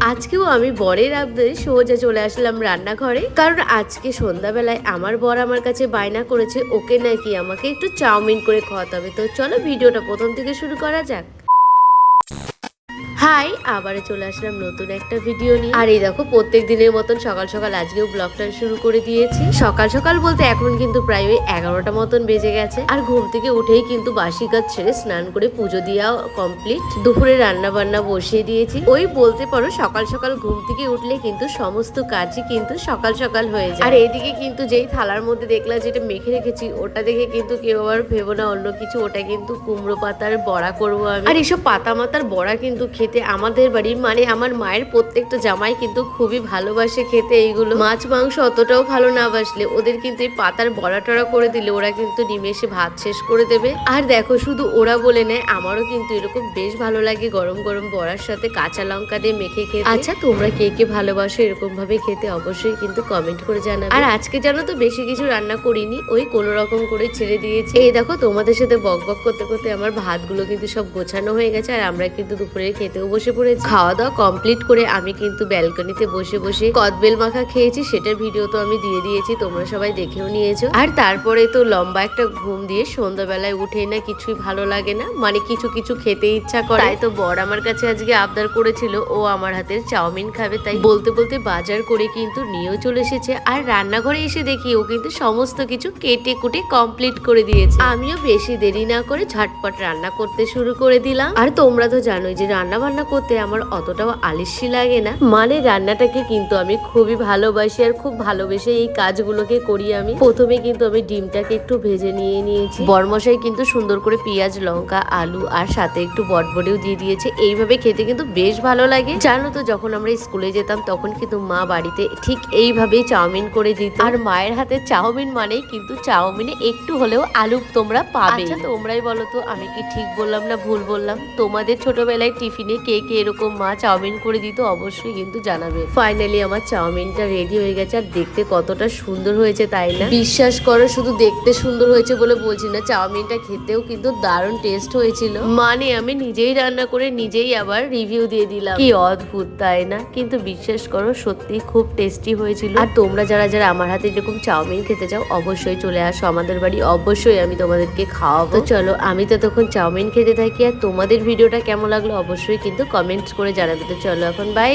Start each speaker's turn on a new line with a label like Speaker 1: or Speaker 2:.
Speaker 1: আজকেও আমি বরের আব্দে সোজা চলে আসলাম রান্নাঘরে। কারণ আজকে সন্ধ্যাবেলায় আমার বর আমার কাছে বায়না করেছে, ওকে নাকি আমাকে একটু চাউমিন করে খাওয়াতে হবে। তো চলো ভিডিওটা প্রথম থেকে শুরু করা যাক। হাই আবারে চলে আসলাম নতুন একটা ভিডিও নিয়ে। আর এই দেখো, প্রত্যেক দিনের মতন সকাল সকাল আজকেও ব্লগটা শুরু করে দিয়েছি। সকাল সকাল বলতে এখন কিন্তু প্রায় ওই এগারোটা মতন বেজে গেছে। আর ঘুম থেকে উঠেই কিন্তু বাসি কাজ ছেড়ে স্নান করে পুজো দেওয়া কমপ্লিট দুপুরে রান্না বান্না বসিয়ে দিয়েছি। ওই বলতে পারো, সকাল সকাল ঘুম থেকে উঠলে কিন্তু সমস্ত কাজই কিন্তু সকাল সকাল হয়ে যায়। আর এদিকে কিন্তু যেই থালার মধ্যে দেখলাম যেটা মেখে রেখেছি, ওটা দেখে কিন্তু কেউ আবার ভেবো না অন্য কিছু। ওটা কিন্তু কুমড়ো পাতার বড়া করব আমি। আর এইসব পাতা মাতার বড়া কিন্তু খেতে আমাদের বাড়ির মানে আমার মায়ের প্রত্যেকটা জামাই কিন্তু খুবই ভালোবাসে খেতে এইগুলো। মাছ মাংস অতটাও ভালো না বাসলে ওদের কিন্তু এই পাতার বড়া টড়া করে দিলে ওরা কিন্তু নিমেষে ভাত শেষ করে দেবে। আর দেখো শুধু ওরা বলে নেয় আমারও কিন্তু এরকম বেশ ভালো লাগে গরম গরম বড়ার সাথে কাঁচা লঙ্কা দিয়ে মেখে খেতে। আচ্ছা তোমরা কে কে ভালোবাসো এরকম ভাবে খেতে অবশ্যই কিন্তু কমেন্ট করে জানাবে। আর আজকে জানো তো বেশি কিছু রান্না করিনি ওই কোনো রকম করে ছেড়ে দিয়েছি। এই দেখো তোমাদের সাথে বক বক করতে করতে আমার ভাতগুলো কিন্তু সব গোছানো হয়ে গেছে আর আমরা কিন্তু দুপুরে খেতেও বসে পড়েছি। খাওয়া দাওয়া কমপ্লিট করে আমি কিন্তু ব্যালকনিতে বসে বসে কদবেল মাখা খেয়েছি। সেটার ভিডিও তো আমি দিয়ে দিয়েছি, তোমরা সবাই দেখেও নিয়েছো। আর তারপরে তো লম্বা একটা ঘুম দিয়ে সন্ধ্যাবেলায় উঠে না কিছুই ভালো লাগে না মানে কিছু কিছু খেতে ইচ্ছা করে। তাই তো বর আমার কাছে আজকে আবদার করেছিল, ও আমার হাতের চাউমিন খাবে। তাই বলতে বলতে বাজার করে কিন্তু নিয়েও চলে এসেছে। আর রান্নাঘরে এসে দেখি ও কিন্তু সমস্ত কিছু কেটে কুটে কমপ্লিট করে দিয়েছে। আমিও বেশি দেরি না করে ঝটপট রান্না করতে শুরু করে দিলাম। আর তোমরা তো জানোই যে রান্না বান্না করতে আমার অতটাও আলিস্যি লাগে না। মানে রান্নাটাকে কিন্তু আমি খুবই ভালোবাসি আর খুব ভালোবেসে এই কাজগুলোকে করি আমি। প্রথমে কিন্তু আমি ডিমটাকে একটু ভেজে নিয়ে নিয়েছি। বরমশাই কিন্তু সুন্দর করে পেঁয়াজ লঙ্কা আলু আর সাথে একটু বটবড়িও দিয়ে দিয়েছে। এইভাবে খেতে কিন্তু বেশ ভালো লাগে। জানো তো যখন আমরা স্কুলে যেতাম তখন কিন্তু মা বাড়িতে ঠিক এইভাবেই চাউমিন করে দিত। আর মায়ের হাতে চাউমিন মানেই কিন্তু চাউমিনে একটু হলেও আলু তোমরা পাবে। আচ্ছা তোমরাই বলো তো আমি কি ঠিক বললাম না ভুল বললাম? তোমাদের ছোটবেলায় টিফিনে কে কে এরকম মা চাউমিন করে দিত অবশ্যই কিন্তু জানাবে। ফাইনালি আমার চাউমিনটা রেডি হয়ে গেছে আর দেখতে কতটা সুন্দর হয়েছে, তাই না? বিশ্বাস করো, শুধু দেখতে সুন্দর হয়েছে বলে বলছি না, চাউমিনটা খেতেও কিন্তু দারুণ টেস্ট হয়েছিল। মানে আমি নিজেই রান্না করে নিজেই আবার রিভিউ দিয়ে দিলাম। কি অদ্ভুত, তাই না? কিন্তু বিশ্বাস করো সত্যি খুব টেস্টি হয়েছিল। আর তোমরা যারা যারা আমার হাতে এরকম চাউমিন খেতে চাও, অবশ্যই চলে আসো আমাদের বাড়ি। অবশ্যই আমি তোমাদেরকে খাওয়াবো। চলো, আমি তো তখন চাউমিন খেতে থাকি আর তোমাদের ভিডিওটা কেমন লাগল অবশ্যই কিন্তু কমেন্টস করে জানাবে। তো চলো এখন বাই